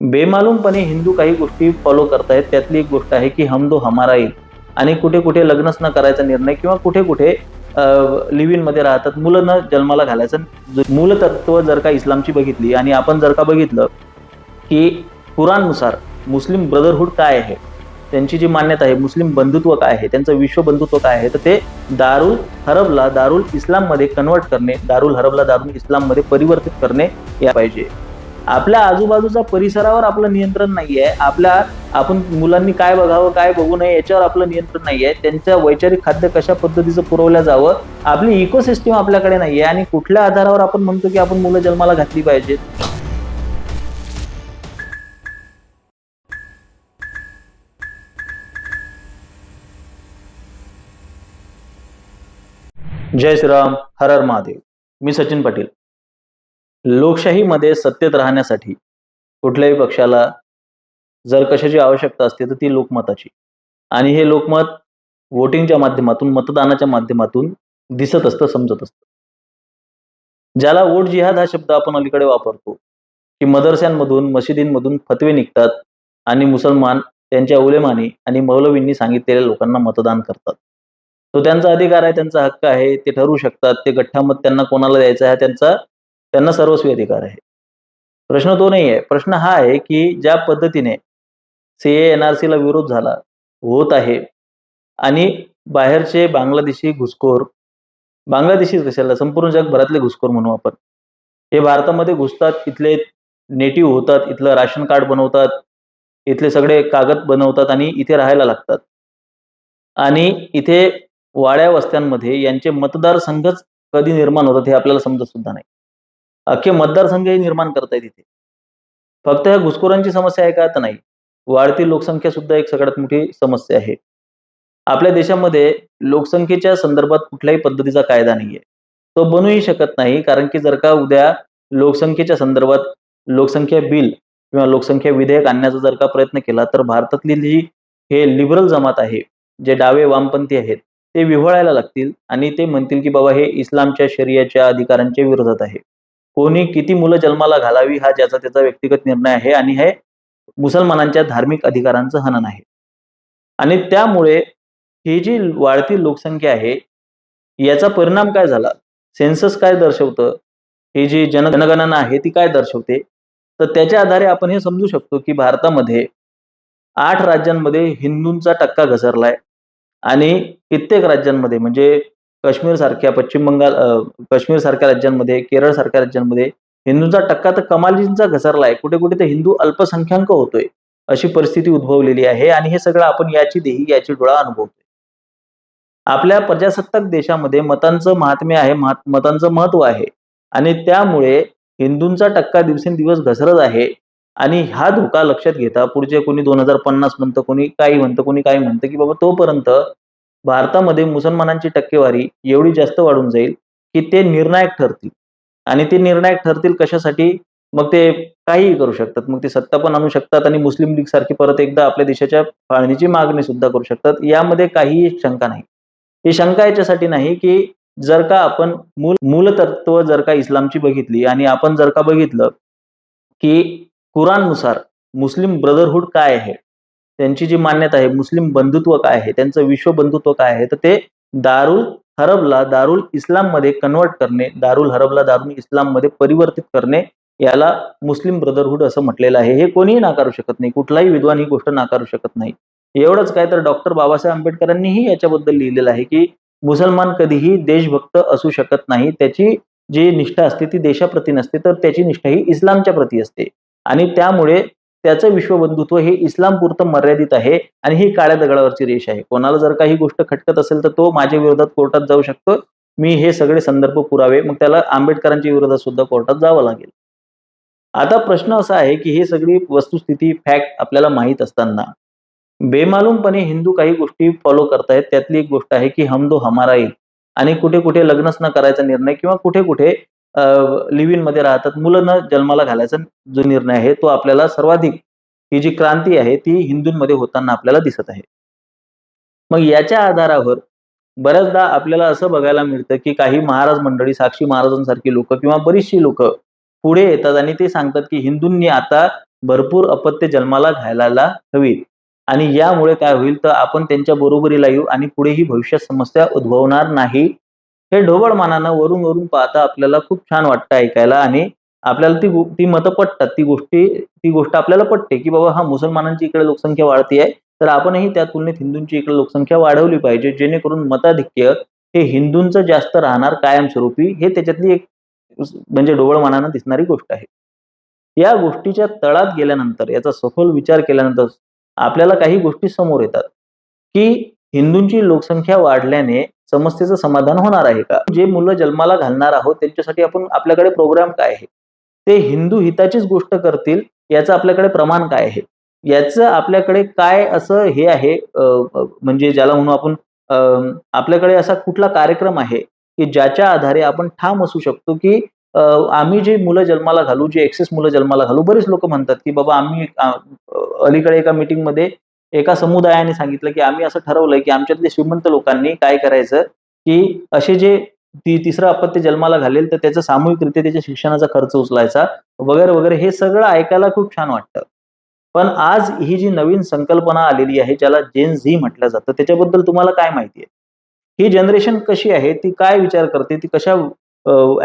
बेमालूमपणे हिंदू काही गोष्टी फॉलो करतायत. त्यातली एक गोष्ट आहे की हम दो हमारा येईल आणि कुठे कुठे लग्नच न करायचा निर्णय किंवा कुठे कुठे लिव्ह इनमध्ये राहतात मुलं न जन्माला घालायचं. मूल मूलतत्व जर का इस्लामची बघितली आणि आपण जर का बघितलं की कुराणनुसार मुस्लिम ब्रदरहुड काय आहे? त्यांची जी मान्यता आहे मुस्लिम बंधुत्व काय आहे? त्यांचं विश्व बंधुत्व काय आहे? तर ते दारुल हरबला दारुल इस्लाममध्ये कन्वर्ट करणे दारुल हरबला दारुल इस्लाममध्ये परिवर्तित करणे या पाहिजे. आपल्या आजूबाजूच्या परिसरावर आपलं नियंत्रण नाहीये. आपल्या आपण मुलांनी काय बघावं काय बघू नये याच्यावर आपलं नियंत्रण नाहीये. त्यांच्या वैचारिक खाद्य कशा पद्धतीचं पुरवलं जावं आपली इकोसिस्टीम आपल्याकडे नाहीये आणि कुठल्या आधारावर आपण म्हणतो की आपण मुलं जन्माला घातली पाहिजेत? जय श्रीराम हर हर महादेव. मी सचिन पाटील. लोकशाहीमध्ये सत्तेत राहण्यासाठी कुठल्याही पक्षाला जर कशाची आवश्यकता असते तर ती लोकमताची. आणि हे लोकमत वोटिंगच्या माध्यमातून मतदानाच्या माध्यमातून दिसत असतं समजत असतं. ज्याला वोट जिहाद हा शब्द आपण अलीकडे वापरतो की मदरस्यांमधून मशिदींमधून फतवे निघतात आणि मुसलमान त्यांच्या उलेमानी आणि मौलवींनी सांगितलेल्या लोकांना मतदान करतात. तो त्यांचा अधिकार आहे त्यांचा हक्क आहे ते ठरवू शकतात ते गठ्ठामत त्यांना कोणाला द्यायचा आहे त्यांचा त्यांना सर्वस्वी अधिकार आहे. प्रश्न तो नाही आहे प्रश्न हा आहे की ज्या पद्धतीने सीए एन आर सीला विरोध झाला होत आहे आणि बाहेरचे बांगलादेशी घुसखोर बांगलादेशी कशाला संपूर्ण जगभरातले घुसखोर म्हणू आपण हे भारतामध्ये घुसतात इथले नेटिव्ह होतात इथलं राशन कार्ड बनवतात इथले सगळे कागद बनवतात आणि इथे राहायला लागतात. आणि इथे वाड्या वस्त्यांमध्ये यांचे मतदारसंघच कधी निर्माण होतात हे आपल्याला समजत सुद्धा नाही. अख्खे मतदारसंघही निर्माण करतायत इथे. फक्त ह्या घुसखोरांची समस्या आहे का? तर नाही. वाढती लोकसंख्या सुद्धा एक सगळ्यात मोठी समस्या आहे. आपल्या देशामध्ये लोकसंख्येच्या संदर्भात कुठल्याही पद्धतीचा कायदा नाहीये. तो बनूही शकत नाही कारण की जर का उद्या लोकसंख्येच्या संदर्भात लोकसंख्या बिल किंवा लोकसंख्या विधेयक आणण्याचा जर का प्रयत्न केला तर भारतातली जी हे लिबरल जमात आहे जे डावे वामपंथी आहेत ते विव्हळायला लागतील आणि ते म्हणतील की बाबा हे इस्लामच्या शरियाच्या अधिकारांच्या विरोधात आहे. कोणी किती मुलं जन्माला घालावी हा ज्याचा त्याचा व्यक्तिगत निर्णय आहे आणि हे मुसलमानांच्या धार्मिक अधिकारांचं हनन आहे. आणि त्यामुळे ही जी वाढती लोकसंख्या आहे याचा परिणाम काय झाला? सेन्सस काय दर्शवतं? ही जी जन जनगणना आहे ती काय दर्शवते? तर त्याच्या आधारे आपण हे समजू शकतो की भारतामध्ये आठ राज्यांमध्ये हिंदूंचा टक्का घसरलाय आणि कित्येक राज्यांमध्ये म्हणजे काश्मीर सारख्या पश्चिम बंगाल काश्मीर सारख्या राज्यांमध्ये केरळ सारख्या राज्यांमध्ये हिंदूंचा टक्का तर कमालींचा आहे कुठे कुठे तर हिंदू अल्पसंख्याक होतोय. अशी परिस्थिती उद्भवलेली आहे आणि हे सगळं आपण याची देही याची डोळा अनुभवतोय. आपल्या प्रजासत्ताक देशामध्ये मतांचं महात्म्य आहे मतांचं महत्त्व आहे. आणि त्यामुळे हिंदूंचा टक्का दिवसेंदिवस घसरत आहे. आणि हा धोका लक्षात घेता पुढचे कोणी दोन हजार पन्नास म्हणतं कोणी काही म्हणतं कोणी काही म्हणतं की बाबा तोपर्यंत भारतामध्ये मुसलमानांची टक्केवारी एवढी जास्त वाढून जाईल की ते निर्णायक ठरतील. आणि ते निर्णायक ठरतील कशासाठी? मग ते काहीही करू शकतात. मग ते सत्ता पण आणू शकतात आणि मुस्लिम लीग सारखी परत एकदा आपल्या देशाच्या फाळणीची मागणी सुद्धा करू शकतात. यामध्ये काहीही शंका नाही. ही शंका याच्यासाठी नाही की जर का आपण मूल मूलतत्व जर का इस्लामची बघितली आणि आपण जर का बघितलं की कुराणनुसार मुस्लिम ब्रदरहुड काय आहे? त्यांची जी मान्यता आहे मुस्लिम बंधुत्व काय आहे त्यांचं विश्व बंधुत्व काय आहे तर ते दारुल हरबला दारुल इस्लाममध्ये कन्वर्ट करणे दारुल हरबला दारुल इस्लाममध्ये परिवर्तित करणे याला मुस्लिम ब्रदरहुड असं म्हटलेलं आहे. हे कोणीही नाकारू शकत नाही कुठलाही विद्वान ही गोष्ट नाकारू शकत नाही. एवढंच काय तर डॉक्टर बाबासाहेब आंबेडकरांनीही याच्याबद्दल लिहिलेलं आहे की मुसलमान कधीही देशभक्त असू शकत नाही त्याची जी निष्ठा असते ती देशाप्रती नसते तर त्याची निष्ठा ही इस्लामच्या प्रती असते. आणि त्यामुळे त्याचं विश्वबंधुत्व हे इस्लाम पुरतं मर्यादित आहे आणि ही काळ्या दगडावरची रेष आहे. कोणाला जर काही गोष्ट खटकत असेल तर तो माझ्या विरोधात कोर्टात जाऊ शकतो. मी हे सगळे संदर्भ पुरावे मग त्याला आंबेडकरांच्या विरोधात सुद्धा कोर्टात जावं लागेल. आता प्रश्न असा आहे की हे सगळी वस्तुस्थिती फॅक्ट आपल्याला माहीत असताना बेमालूमपणे हिंदू काही गोष्टी फॉलो करतायत. त्यातली एक गोष्ट आहे की हमदो हमारा आणि कुठे कुठे लग्नच न करायचा निर्णय किंवा कुठे कुठे लिव्ह इनमध्ये राहतात. मुलं न जन्माला घालायचा जो निर्णय आहे तो आपल्याला सर्वाधिक ही जी क्रांती आहे ती हिंदूंमध्ये होताना आपल्याला दिसत आहे. मग याच्या आधारावर बऱ्याचदा आपल्याला असं बघायला मिळतं की काही महाराज मंडळी साक्षी महाराजांसारखी लोक किंवा बरीचशी लोक पुढे येतात आणि ते सांगतात की हिंदूंनी आता भरपूर अपत्य जन्माला घालायला हवीत. आणि यामुळे काय होईल? तर आपण त्यांच्या बरोबरीला येऊ आणि पुढेही भविष्यात समस्या उद्भवणार नाही. हे ढोबळ मानानं वरून वरून पाहता आपल्याला खूप छान वाटतं ऐकायला आणि आपल्याला ती ती मतं पटतात. ती गोष्टी ती गोष्ट आपल्याला पटते की बाबा हा मुसलमानांची इकडे लोकसंख्या वाढती आहे तर आपणही त्या तुलनेत हिंदूंची इकडे लोकसंख्या वाढवली पाहिजे जेणेकरून मताधिक्य हे हिंदूंचं जास्त राहणार कायमस्वरूपी हे त्याच्यातली एक म्हणजे ढोबळ मानानं दिसणारी गोष्ट आहे. या गोष्टीच्या तळात गेल्यानंतर याचा सखोल विचार केल्यानंतर आपल्याला काही गोष्टी समोर येतात की हिंदूंची लोकसंख्या वाढल्याने समस्येचं समाधान होणार आहे का? जे मुलं जन्माला घालणार आहोत त्यांच्यासाठी आपण आपल्याकडे प्रोग्राम काय आहे? ते हिंदू हिताचीच गोष्ट करतील याचं आपल्याकडे प्रमाण काय आहे? याचं आपल्याकडे काय असं हे आहे म्हणजे ज्याला म्हणू आपण आपल्याकडे असा कुठला कार्यक्रम आहे की ज्याच्या आधारे आपण ठाम असू शकतो की आम्ही जे मुलं जन्माला घालू जे एक्सेस मुलं जन्माला घालू बरेच लोक म्हणतात की बाबा आम्ही अलीकडे एका मीटिंगमध्ये एका समुदायाने सांगितलं की आम्ही असं ठरवलंय की आमच्यातले श्रीमंत लोकांनी काय करायचं की असे जे ती तिसरं अपत्य जन्माला घालेल तर त्याचा सामूहिकरित्या त्याच्या शिक्षणाचा खर्च उचलायचा वगैरे वगैरे हे सगळं ऐकायला खूप छान वाटतं. पण आज ही जी नवीन संकल्पना आलेली आहे ज्याला जेन झी म्हटलं जातं त्याच्याबद्दल तुम्हाला काय माहिती आहे? ही जनरेशन कशी आहे ती काय विचार करते ती कशा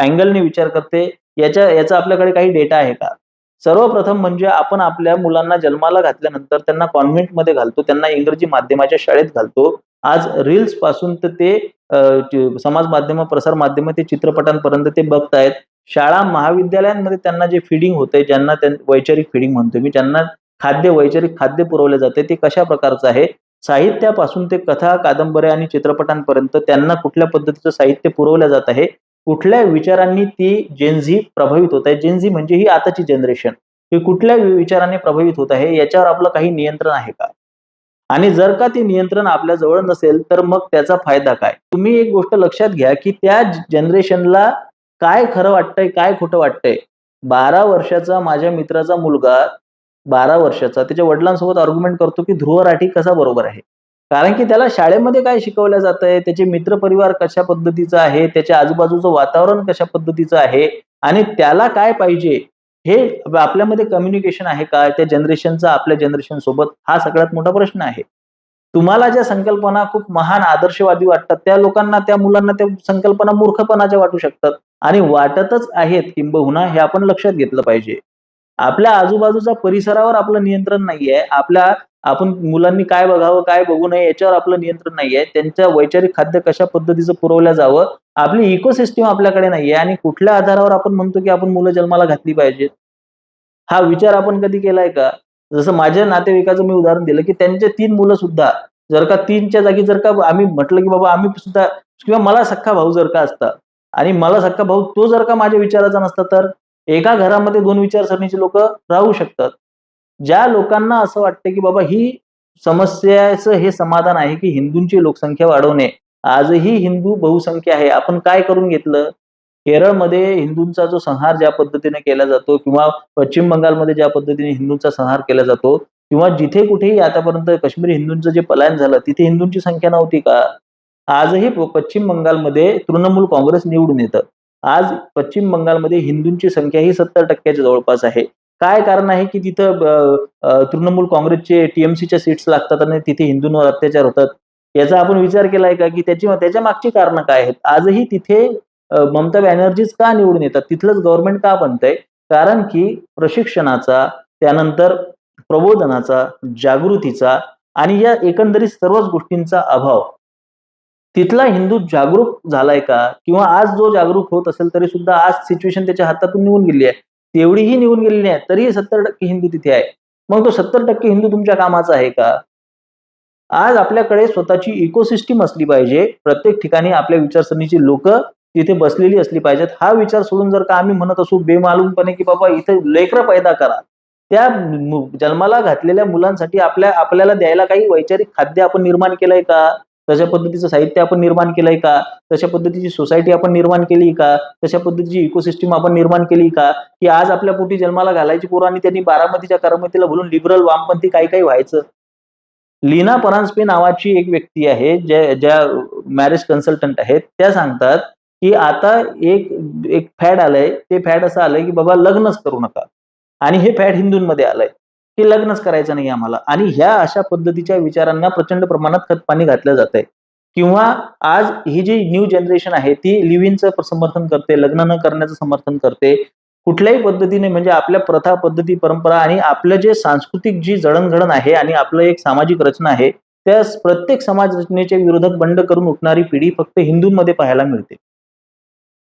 अँगलने विचार करते याच्या याचा आपल्याकडे काही डेटा आहे का? सर्वप्रथम म्हणजे आपण आपल्या मुलांना जन्माला घातल्यानंतर त्यांना कॉन्व्हेंटमध्ये घालतो त्यांना इंग्रजी माध्यमाच्या शाळेत घालतो. आज रील्सपासून तर ते समाज माध्यम प्रसार माध्यम ते चित्रपटांपर्यंत ते बघतायत. शाळा महाविद्यालयांमध्ये त्यांना जे फिडिंग होते ज्यांना वैचारिक फिडिंग म्हणतो मी ज्यांना खाद्य वैचारिक खाद्य पुरवले जाते ते कशा प्रकारचं आहे? साहित्यापासून ते कथा कादंबऱ्या आणि चित्रपटांपर्यंत त्यांना कुठल्या पद्धतीचं साहित्य पुरवलं जात आहे? कुठल्या विचारांनी ती जेनझी प्रभावित होत आहे? जेनझी म्हणजे ही आताची जनरेशन ही कुठल्या विचाराने प्रभावित होत आहे? याच्यावर आपलं काही नियंत्रण आहे का? आणि जर का ते नियंत्रण आपल्या जवळ नसेल तर मग त्याचा फायदा काय? तुम्ही एक गोष्ट लक्षात घ्या की त्या जनरेशनला काय खरं वाटतंय काय खोटं वाटतंय? बारा वर्षाचा माझ्या मित्राचा मुलगा बारा वर्षाचा त्याच्या वडिलांसोबत आर्ग्युमेंट करतो की ध्रुव राठी कसा बरोबर आहे? कारण की त्याला शाळेमध्ये काय शिकवलं जात आहे त्याचे मित्रपरिवार कशा पद्धतीचं आहे? त्याच्या आजूबाजूचं वातावरण कशा पद्धतीचं आहे? आणि त्याला काय पाहिजे? हे आपल्यामध्ये कम्युनिकेशन आहे का? त्या जनरेशनचा आपल्या जनरेशन सोबत? हा सगळ्यात मोठा प्रश्न आहे. तुम्हाला ज्या संकल्पना खूप महान आदर्शवादी वाटतात त्या लोकांना त्या मुलांना त्या संकल्पना मूर्खपणाच्या वाटू शकतात. आणि वाटतच आहेत किंबहुना हे आपण लक्षात घेतलं पाहिजे. आपल्या आजूबाजूच्या परिसरावर आपलं नियंत्रण नाहीये. आपल्या आपण मुलांनी काय बघावं काय बघू नये याच्यावर आपलं नियंत्रण नाहीये. त्यांच्या वैचारिक खाद्य कशा पद्धतीचं पुरवलं जावं आपली इकोसिस्टीम आपल्याकडे नाहीये आणि कुठल्या आधारावर आपण म्हणतो की आपण मुलं जन्माला घातली पाहिजेत? हा विचार आपण कधी केलाय का? जसं माझ्या नातेवाईकाचं मी उदाहरण दिलं की त्यांचे तीन मुलं सुद्धा जर का तीनच्या जागी जर का आम्ही म्हटलं की बाबा आम्ही सुद्धा किंवा मला सख्खा भाऊ जर का असता आणि मला सख्खा भाऊ तो जर का माझ्या विचाराचा नसता तर एका घरामध्ये दोन विचारसरणीचे लोक राहू शकतात. ज्या लोकांना असं वाटतं की बाबा ही समस्याचं हे समाधान आहे की हिंदूंची लोकसंख्या वाढवणे आजही हिंदू बहुसंख्या आहे आपण काय करून घेतलं? केरळमध्ये हिंदूंचा जो संहार ज्या पद्धतीने केला जातो किंवा पश्चिम बंगालमध्ये ज्या पद्धतीने हिंदूंचा संहार केला जातो किंवा जिथे कुठेही आतापर्यंत काश्मीरी हिंदूंचं जे पलायन झालं तिथे हिंदूंची संख्या नव्हती का? आजही पश्चिम बंगालमध्ये तृणमूल काँग्रेस निवडून येतं. आज पश्चिम बंगालमध्ये हिंदूंची संख्या ही सत्तर टक्क्याच्या जवळपास आहे. काय कारण आहे की तिथं तृणमूल काँग्रेसचे टीएमसीच्या सीट्स लागतात आणि तिथे हिंदूंवर अत्याचार होतात? याचा आपण विचार केलाय का की त्याची त्याच्या मागची कारणं काय आहेत? आजही तिथे ममता बॅनर्जीच का निवडून येतात? तिथलंच गव्हर्नमेंट का बनतंय? कारण की प्रशिक्षणाचा त्यानंतर प्रबोधनाचा जागृतीचा आणि या एकंदरीत सर्वच गोष्टींचा अभाव. तिथला हिंदू जागरूक झालाय का? किंवा आज जो जागरूक होत असेल तरी सुद्धा आज सिच्युएशन त्याच्या हातातून निघून गेली आहे. तेवढीही निघून गेलेली नाही तरीही सत्तर टक्के हिंदू तिथे आहे. मग तो सत्तर टक्के हिंदू तुमच्या कामाचा आहे का? आज आपल्याकडे स्वतःची इकोसिस्टीम असली पाहिजे. प्रत्येक ठिकाणी आपल्या विचारसरणीची लोक तिथे बसलेली असली पाहिजेत. हा विचार सोडून जर का आम्ही म्हणत असू बेमालूमपणे की बाबा इथे लेकरं पैदा करा. त्या जन्माला घातलेल्या मुलांसाठी आपल्या आपल्याला द्यायला काही वैचारिक खाद्य आपण निर्माण केलंय का? तशा पद्धतीचं साहित्य आपण निर्माण केलंय का? तशा पद्धतीची सोसायटी आपण निर्माण केली का? तशा पद्धतीची इकोसिस्टीम आपण निर्माण केली का? की आज आपल्या पोटी जन्माला घालायची पोरं आणि त्यांनी बारामतीच्या करमतीला बोलून लिबरल वामपंथी काही काही व्हायचं? लीना परांजपे नावाची एक व्यक्ती आहे ज्या ज्या मॅरेज कन्सल्टंट आहेत त्या सांगतात की आता एक एक फॅड आलंय. ते फॅड असं आलंय की बाबा लग्नच करू नका. आणि हे फॅट हिंदूंमध्ये आलंय. की लग्नच करायचं नाही आम्हाला. आणि ह्या अशा पद्धतीच्या विचारांना प्रचंड प्रमाणात खतपाणी घातलं जात आहे किंवा आज ही जी न्यू जनरेशन आहे ती लिव्हिंगचं समर्थन करते लग्न न करण्याचं समर्थन करते कुठल्याही पद्धतीने म्हणजे आपल्या प्रथा पद्धती परंपरा आणि आपलं जे सांस्कृतिक जी जडणघडण आहे आणि आपलं एक सामाजिक रचना आहे त्या प्रत्येक समाज रचनेच्या विरोधात बंड करून उठणारी पिढी फक्त हिंदूंमध्ये पाहायला मिळते.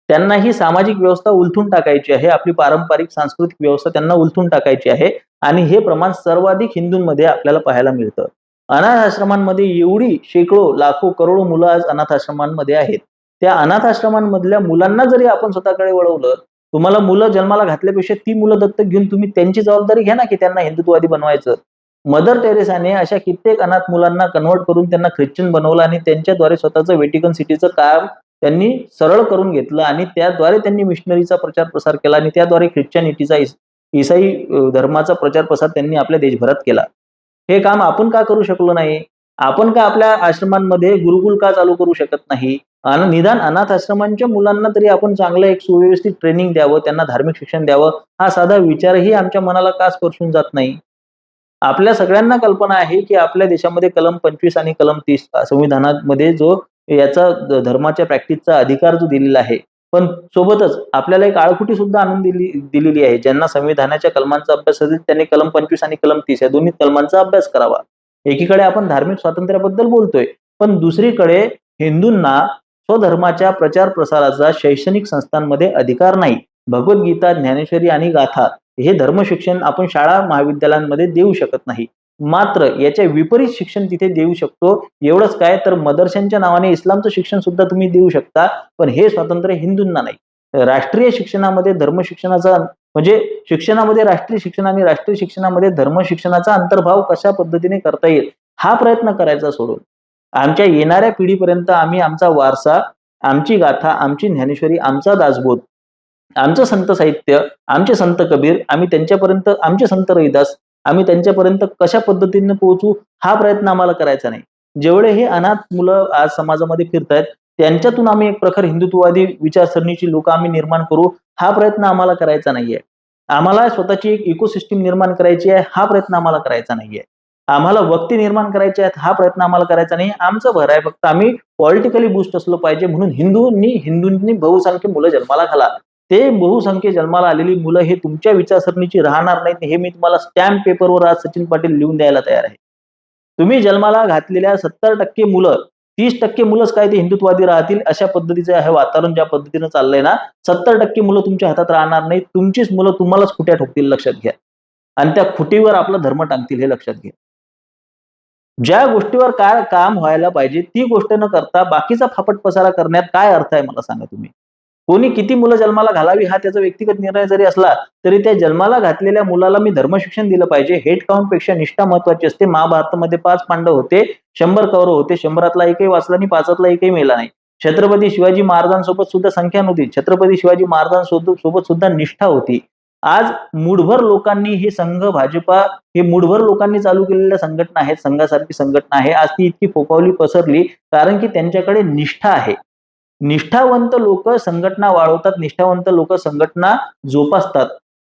त्यांना ही सामाजिक व्यवस्था उलथून टाकायची आहे. आपली पारंपरिक सांस्कृतिक व्यवस्था त्यांना उलथून टाकायची आहे. आणि हे प्रमाण सर्वाधिक हिंदूंमध्ये आपल्याला पाहायला मिळतं. अनाथ आश्रमांमध्ये एवढी शेकडो लाखो करोडो मुलं आज अनाथ आश्रमांमध्ये आहेत. त्या अनाथ आश्रमांमधल्या मुलांना जरी आपण स्वतःकडे वळवलं तुम्हाला मुलं जन्माला घातल्यापेक्षा ती मुलं दत्तक घेऊन तुम्ही त्यांची जबाबदारी घ्या ना की त्यांना हिंदुत्ववादी बनवायचं. मदर टेरेसाने अशा कित्येक अनाथ मुलांना कन्वर्ट करून त्यांना ख्रिश्चन बनवलं आणि त्यांच्याद्वारे स्वतःचं वेटिकन सिटीचं काम त्यांनी सरळ करून घेतलं आणि त्याद्वारे त्यांनी मिशनरीचा प्रचार प्रसार केला आणि त्याद्वारे ख्रिश्चनिटीचा ईसाई धर्माचा प्रचार प्रसार त्यांनी आपल्या देशभरात केला. हे काम आपण का करू शकलो नाही? आपण का आपल्या आश्रमांमध्ये गुरुकुल का चालू करू शकत नाही? आणि निदान अनाथ आश्रमांच्या मुलांना तरी आपण चांगलं एक सुव्यवस्थित ट्रेनिंग द्यावं त्यांना धार्मिक शिक्षण द्यावं हा साधा विचारही आमच्या मनाला का स्पर्शून जात नाही? आपल्या सगळ्यांना कल्पना आहे की आपल्या देशामध्ये कलम पंचवीस आणि कलम तीस संविधानामध्ये जो याचा धर्माच्या प्रॅक्टिसचा अधिकार जो दिलेला आहे. पण सोबतच आपल्याला एक आळखुटी सुद्धा आणून दिली दिलेली आहे. ज्यांना संविधानाच्या कलमांचा अभ्यास असेल त्यांनी कलम पंचवीस आणि कलम तीस या दोन्ही कलमांचा अभ्यास करावा. एकीकडे आपण धार्मिक स्वातंत्र्याबद्दल बोलतोय पण दुसरीकडे हिंदूंना स्वधर्माच्या प्रचार प्रसाराचा शैक्षणिक संस्थांमध्ये अधिकार नाही. भगवद्गीता ज्ञानेश्वरी आणि गाथा हे धर्मशिक्षण आपण शाळा महाविद्यालयांमध्ये देऊ शकत नाही. मात्र याच्या विपरीत शिक्षण तिथे देऊ शकतो. एवढंच काय तर मदरशांच्या नावाने इस्लामचं शिक्षण सुद्धा तुम्ही देऊ शकता. पण हे स्वातंत्र्य हिंदूंना नाही. राष्ट्रीय शिक्षणामध्ये धर्म शिक्षणाचा म्हणजे शिक्षणामध्ये राष्ट्रीय शिक्षण आणि राष्ट्रीय शिक्षणामध्ये धर्म शिक्षणाचा अंतर्भाव कशा पद्धतीने करता येईल हा प्रयत्न करायचा सोडून. आमच्या येणाऱ्या पिढीपर्यंत आम्ही आमचा वारसा आमची गाथा आमची ज्ञानेश्वरी आमचा दासबोध आमचं संत साहित्य आमचे संत कबीर आम्ही त्यांच्यापर्यंत आमचे संत रहिदास आम्ही त्यांच्यापर्यंत कशा पद्धतीने पोहोचू हा प्रयत्न आम्हाला करायचा नाही. जेवढे हे अनाथ मुलं आज समाजामध्ये फिरतायत त्यांच्यातून आम्ही एक प्रखर हिंदुत्ववादी विचारसरणीची लोक आम्ही निर्माण करू हा प्रयत्न आम्हाला करायचा नाहीये. आम्हाला स्वतःची एक इकोसिस्टीम निर्माण करायची आहे हा प्रयत्न आम्हाला करायचा नाहीये. आम्हाला वक्ती निर्माण करायचे आहेत हा प्रयत्न आम्हाला करायचा नाही. आमचं भर आहे फक्त आम्ही पॉलिटिकली बूस्ट असलो पाहिजे म्हणून हिंदूंनी हिंदूंनी बहुसंख्य मुलं जन्माला घाला. ते बहुसंख्य जन्माला आलेली मुलं हे तुमच्या विचारसरणीची राहणार नाहीत. हे मी तुम्हाला स्टॅम्प पेपरवर आज सचिन पाटील लिहून द्यायला तयार आहे. तुम्ही जन्माला घातलेल्या सत्तर टक्के मुलं तीस टक्के मुलंच काय ते हिंदुत्वादी राहतील? अशा पद्धतीचं हे वातावरण ज्या पद्धतीनं चाललंय ना सत्तर टक्के मुलं तुमच्या हातात राहणार नाही तुमचीच मुलं तुम्हालाच खुट्या ठोकतील लक्षात घ्या. आणि त्या खुटीवर आपला धर्म टांगतील हे लक्षात घ्या. ज्या गोष्टीवर काय काम व्हायला पाहिजे ती गोष्ट न करता बाकीचा फापट पसारा करण्यात काय अर्थ आहे मला सांगा तुम्ही? कोणी किती मुलं जन्माला घालावी हा त्याचा व्यक्तिगत निर्णय जरी असला तरी त्या जन्माला घातलेल्या मुलाला मी धर्मशिक्षण दिलं पाहिजे. हेड काउंटपेक्षा निष्ठा महत्वाची असते. महाभारतामध्ये पाच पांडव होते. शंभर कौरव होते. शंभरातला एकही वाचला आणि पाचातला एकही मेला नाही. छत्रपती शिवाजी महाराजांसोबत सुद्धा संख्या नव्हती. छत्रपती शिवाजी महाराजांसोबत सोबत सुद्धा निष्ठा होती. आज मुठभर लोकांनी हे संघ भाजपा हे मुठभर लोकांनी चालू केलेल्या संघटना आहेत. संघासारखी संघटना आहे. आज ती इतकी फोफावली पसरली कारण की त्यांच्याकडे निष्ठा आहे. निष्ठावंत लोक संघटना वाढवतात निष्ठावंत लोक संघटना जोपासतात.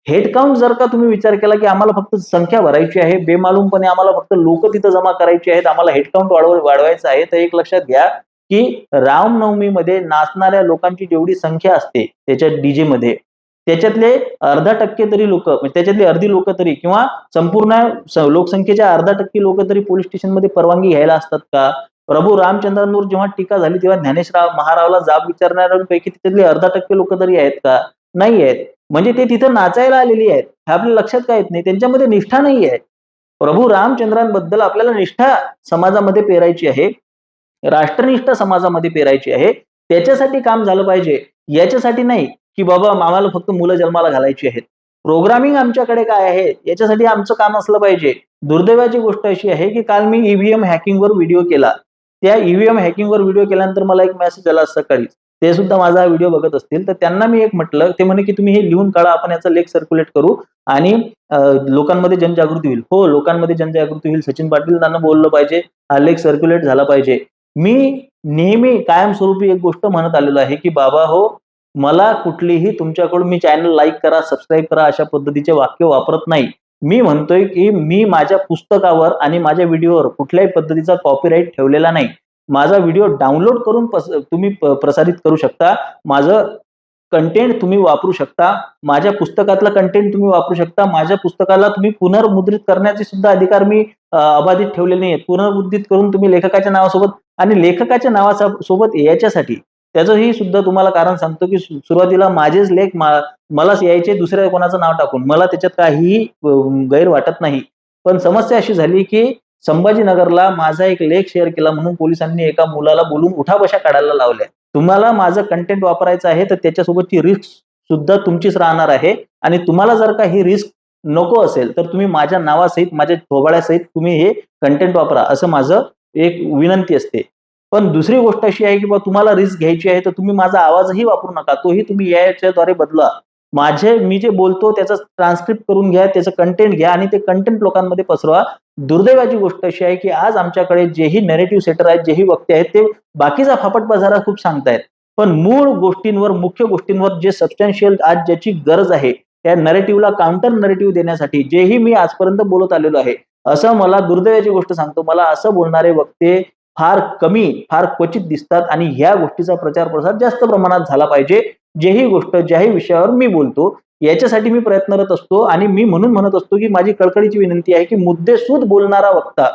हेडकाउंट जर का तुम्ही विचार केला की आम्हाला फक्त संख्या भरायची आहे बेमालूमपणे आम्हाला फक्त लोक तिथं जमा करायची आहेत आम्हाला हेडकाउंट वाढव वाढवायचं आहे तर एक लक्षात घ्या की रामनवमीमध्ये नाचणाऱ्या लोकांची जेवढी संख्या असते त्याच्या डीजे मध्ये त्याच्यातले अर्धा टक्के तरी लोक म्हणजे अर्धी लोक तरी किंवा संपूर्ण लोकसंख्येच्या अर्धा टक्के लोक तरी पोलीस स्टेशनमध्ये परवानगी घ्यायला असतात का? प्रभू रामचंद्रांवर जेव्हा टीका झाली तेव्हा ज्ञानेशराव महारावला जाब विचारणाऱ्यांपैकी तिथले अर्धा टक्के लोक तरी आहेत का? नाही आहेत. म्हणजे ते तिथं नाचायला आलेली आहेत. हे आपल्या लक्षात काय येत नाही? त्यांच्यामध्ये निष्ठा नाही आहे. प्रभू रामचंद्रांबद्दल आपल्याला निष्ठा समाजामध्ये पेरायची आहे. राष्ट्रनिष्ठा समाजामध्ये पेरायची आहे. त्याच्यासाठी काम झालं पाहिजे. याच्यासाठी नाही की बाबा आम्हाला फक्त मुलं जन्माला घालायची आहेत. प्रोग्रामिंग आमच्याकडे काय आहे? याच्यासाठी आमचं काम असलं पाहिजे. दुर्दैवाची गोष्ट अशी आहे की काल मी ईव्हीएम हॅकिंगवर व्हिडिओ केला. त्या ईव्हीएम हॅकिंगवर व्हिडिओ केल्यानंतर मला एक मेसेज आला सकाळी. ते सुद्धा माझा व्हिडिओ बघत असतील. तर त्यांना मी एक म्हटलं ते म्हणे की तुम्ही हे लिहून काढा आपण याचा लेख सर्क्युलेट करू आणि लोकांमध्ये जनजागृती होईल. हो लोकांमध्ये जनजागृती होईल. सचिन पाटील त्यांना बोललं पाहिजे. हा लेख सर्क्युलेट झाला पाहिजे. मी नेहमी कायमस्वरूपी एक गोष्ट म्हणत आलेलो आहे की बाबा हो मला कुठलीही तुमच्याकडून मी चॅनल लाईक करा सबस्क्राईब करा अशा पद्धतीचे वाक्य वापरत नाही. मी म्हणतोय की मी माझ्या पुस्तकावर आणि माझ्या व्हिडिओवर कुठल्याही पद्धतीचा कॉपीराईट ठेवलेला नाही. माझा व्हिडिओ डाउनलोड करून पस- तुम्ही प- प्रसारित करू शकता. माझं कंटेंट तुम्ही वापरू शकता. माझ्या पुस्तकातला कंटेंट तुम्ही वापरू शकता. माझ्या पुस्तकाला तुम्ही पुनर्मुद्रित करण्याचे सुद्धा अधिकार मी अबाधित ठेवलेले नाही पुनर्मुद्रित करून तुम्ही लेखकाच्या नावासोबत आणि लेखकाच्या नावासोबत याच्यासाठी त्याचंही सुद्धा तुम्हाला कारण सांगतो की सुरुवातीला माझेच लेख मलाच यायचे दुसऱ्या कोणाचं नाव टाकून. मला त्याच्यात काहीही गैर वाटत नाही. पण समस्या अशी झाली की संभाजीनगरला माझा एक लेख शेअर केला म्हणून पोलिसांनी एका मुलाला बोलून उठाबशा काढायला लावल्या. तुम्हाला माझं कंटेंट वापरायचं आहे तर त्याच्यासोबतची रिस्क सुद्धा तुमचीच राहणार आहे. आणि तुम्हाला जर का ही रिस्क नको असेल तर तुम्ही माझ्या नावासहित माझ्या थोबाळ्यासहित तुम्ही हे कंटेंट वापरा असं माझं एक विनंती असते. पण दुसरी गोष्ट अशी आहे की बा तुम्हाला रिस्क घ्यायची आहे तर तुम्ही माझा आवाजही वापरू नका. तोही तुम्ही याच्याद्वारे बदला. माझे मी जे बोलतो त्याचं ट्रान्स्क्रिप्ट करून घ्या त्याचं कंटेंट घ्या आणि ते कंटेंट लोकांमध्ये पसरवा. दुर्दैवाची गोष्ट अशी आहे की आज आमच्याकडे जेही नेरेटिव्ह सेटर आहेत जेही वक्ते आहेत ते बाकीचा फापट बाजारा खूप सांगतायत. पण मूळ गोष्टींवर मुख्य गोष्टींवर जे सबस्टॅन्शियल आज ज्याची गरज आहे त्या नरेटिव्हला काउंटर नरेटिव्ह देण्यासाठी जेही मी आजपर्यंत बोलत आलेलो आहे असं मला दुर्दैवाची गोष्ट सांगतो. मला असं बोलणारे वक्ते फार कमी फार क्वचित दिसतात आणि ह्या गोष्टीचा प्रचार प्रसार जास्त प्रमाणात झाला पाहिजे. जेही गोष्ट ज्याही विषयावर मी बोलतो याच्यासाठी मी प्रयत्नरत असतो आणि मी म्हणून म्हणत असतो की माझी कळकळीची विनंती आहे की मुद्देसूद बोलणारा वक्ता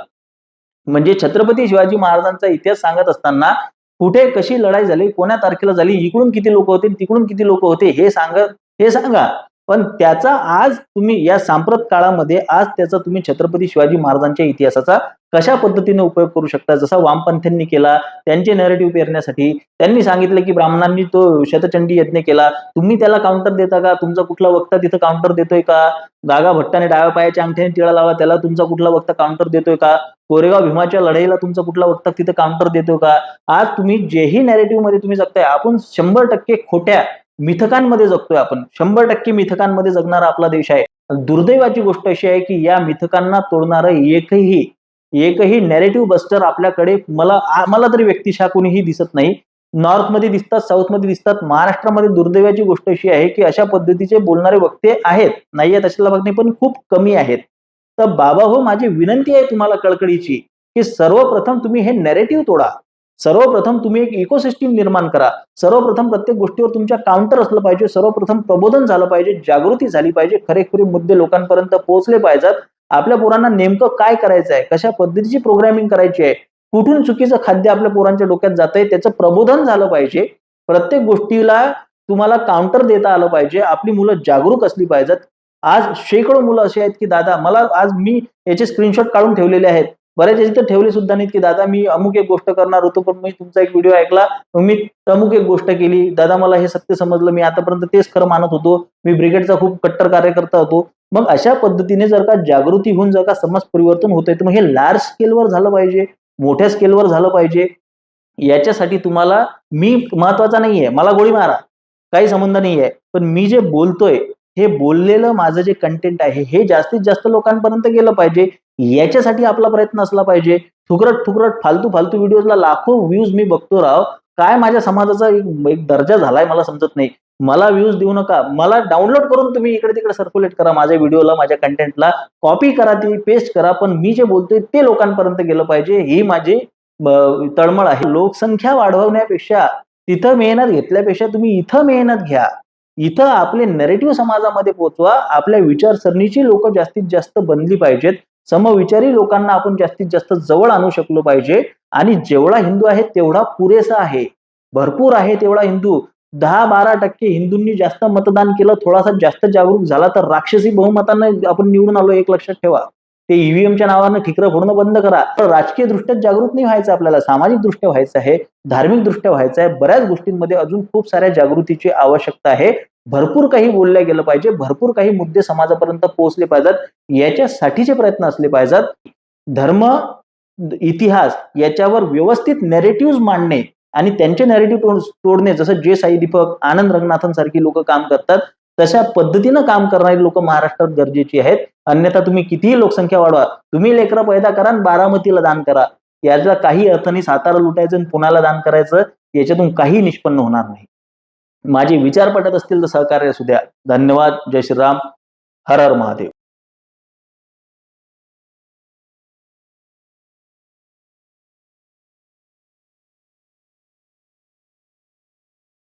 म्हणजे छत्रपती शिवाजी महाराजांचा इतिहास सांगत असताना कुठे कशी लढाई झाली कोण्या तारखेला झाली इकडून किती लोक होते तिकडून किती लोक होते हे सांगत हे सांगा. पण त्याचा आज तुम्ही या सांप्रत काळामध्ये आज त्याचा तुम्ही छत्रपती शिवाजी महाराजांच्या इतिहासाचा कशा पद्धतीने उपयोग करू शकता? जसा वामपंथ्यांनी केला त्यांचे नॅरेटिव्ह पेरण्यासाठी त्यांनी सांगितलं की ब्राह्मणांनी तो शतचंडी यज्ञ केला. तुम्ही त्याला काउंटर देता का? तुमचा कुठला वक्ता तिथं काउंटर देतोय का? गागा भट्टाने डाव्या पायाच्या अंगठ्याने टिळा लावा त्याला तुमचा कुठला वक्ता काउंटर देतोय का? कोरेगाव भीमाच्या लढाईला तुमचा कुठला वक्ता तिथं काउंटर देतोय का? आज तुम्ही जेही नॅरेटिव्हमध्ये तुम्ही जगताय आपण शंभर टक्के खोट्या मिथकांमध्ये जगतोय आपण. शंभर टक्के मिथकांमध्ये जगणारा आपला देश आहे. दुर्दैवाची गोष्ट अशी आहे की या मिथकांना तोडणारं एकही एकही नॅरेटिव्ह बस्टर आपल्याकडे मला मला तरी व्यक्तिशा कोणीही दिसत नाही. नॉर्थमध्ये दिसतात साऊथमध्ये दिसतात. महाराष्ट्रामध्ये दुर्दैवाची गोष्ट अशी आहे की अशा पद्धतीचे बोलणारे वक्ते आहेत. नाही आहेत अशाला भाग नाही पण खूप कमी आहेत. तर बाबा हो माझी विनंती आहे तुम्हाला कळकळीची की सर्वप्रथम तुम्ही हे नॅरेटिव्ह तोडा. सर्वप्रथम तुम्ही एक इकोसिस्टीम निर्माण करा. सर्वप्रथम प्रत्येक गोष्टीवर तुमच्या काउंटर असलं पाहिजे. सर्वप्रथम प्रबोधन झालं पाहिजे. जागृती झाली पाहिजे. खरेखुरे मुद्दे लोकांपर्यंत पोहोचले पाहिजेत. आपल्या पोरांना नेमकं काय करायचं आहे? कशा पद्धतीची प्रोग्रामिंग करायची आहे? कुठून चुकीचं खाद्य आपल्या पोरांच्या डोक्यात जात आहे त्याचं प्रबोधन झालं पाहिजे. प्रत्येक गोष्टीला तुम्हाला काउंटर देता आलं पाहिजे. आपली मुलं जागरूक असली पाहिजेत. आज शेकडो मुलं अशी आहेत की दादा मला आज मी याचे स्क्रीनशॉट काढून ठेवलेले आहेत. बऱ्याच याचे तर ठेवले सुद्धा नाहीत की दादा मी अमुक एक गोष्ट करणार होतो पण मी तुमचा एक व्हिडिओ ऐकला. मग मी अमुक एक गोष्ट केली. दादा मला हे सत्य समजलं. मी आतापर्यंत तेच खरं मानत होतो. मी ब्रिगेडचा खूप कट्टर कार्यकर्ता होतो. मग अशा पद्धतीने जर का जागृती होऊन जर का समाज परिवर्तन होत आहे तर मग हे लार्ज स्केलवर झालं पाहिजे. मोठ्या स्केलवर झालं पाहिजे. याच्यासाठी तुम्हाला मी महत्त्वाचा नाहीये. मला गोळी मारा. काही संबंध नाहीये. पण मी जे बोलतोय हे बोललेलं माझं जे कंटेंट आहे हे जास्तीत जास्त लोकांपर्यंत गेलं पाहिजे. याच्यासाठी आपला प्रयत्न असला पाहिजे. ठुकरट ठुकरट फालतू फालतू व्हिडिओजला लाखो व्ह्यूज मी बघतो राव. काय माझ्या समाजाचा एक एक दर्जा झालाय मला समजत नाही. मला व्ह्यूज देऊ नका. मला डाउनलोड करून तुम्ही इकडे तिकडे सर्क्युलेट करा माझ्या व्हिडिओला माझ्या कंटेंटला कॉपी करा ती पेस्ट करा. पण मी जे बोलतोय ते लोकांपर्यंत गेलं पाहिजे. ही माझी तळमळ आहे. लोकसंख्या वाढवण्यापेक्षा तिथं मेहनत घेतल्यापेक्षा तुम्ही इथं मेहनत घ्या. इथं आपले नेरेटिव्ह समाजामध्ये पोहोचवा आपल्या विचारसरणीची लोक जास्तीत जास्त बनली पाहिजेत समविचारी लोकांना आपण जास्तीत जास्त जवळ आणू शकलो पाहिजे आणि जेवढा हिंदू आहे तेवढा पुरेसा आहे. भरपूर आहे तेवढा हिंदू. दहा बारा टक्के हिंदूंनी जास्त मतदान केलं थोडासा जास्त जागरूक झाला तर राक्षसी बहुमतांना आपण निवडून आलो एक लक्षात ठेवा. ते ईव्हीएमच्या नावानं ठिकरं फोडणं बंद करा. तर राजकीय दृष्ट्या जागृत नाही व्हायचं आपल्याला. सामाजिक दृष्ट्या व्हायचं आहे धार्मिक दृष्ट्या व्हायचं आहे. बऱ्याच गोष्टींमध्ये अजून खूप साऱ्या जागृतीची आवश्यकता आहे. भरपूर काही बोलल्या गेलं पाहिजे. भरपूर काही मुद्दे समाजापर्यंत पोहोचले पाहिजेत. याच्यासाठीचे प्रयत्न असले पाहिजेत. धर्म इतिहास याच्यावर व्यवस्थित नेरेटिव्ह मांडणे आणि त्यांचे नेरेटिव्ह तोडणे. जसं जे साई दीपक आनंद रंगनाथन सारखी लोक काम करतात. तशा पद्धतीनं काम करणारी लोक महाराष्ट्रात गरजेची आहेत. अन्यथा तुम्ही कितीही लोकसंख्या वाढवा तुम्ही लेकरं पैदा करा आणि बारामतीला दान करा. याचा काही अर्थ नाही सातारा लुटायचं आणि पुण्याला दान करायचं याच्यातून काही निष्पन्न होणार नाही. माझे विचार पटत असतील तर सहकार्य असू द्या. धन्यवाद. जय श्रीराम. हर हर महादेव.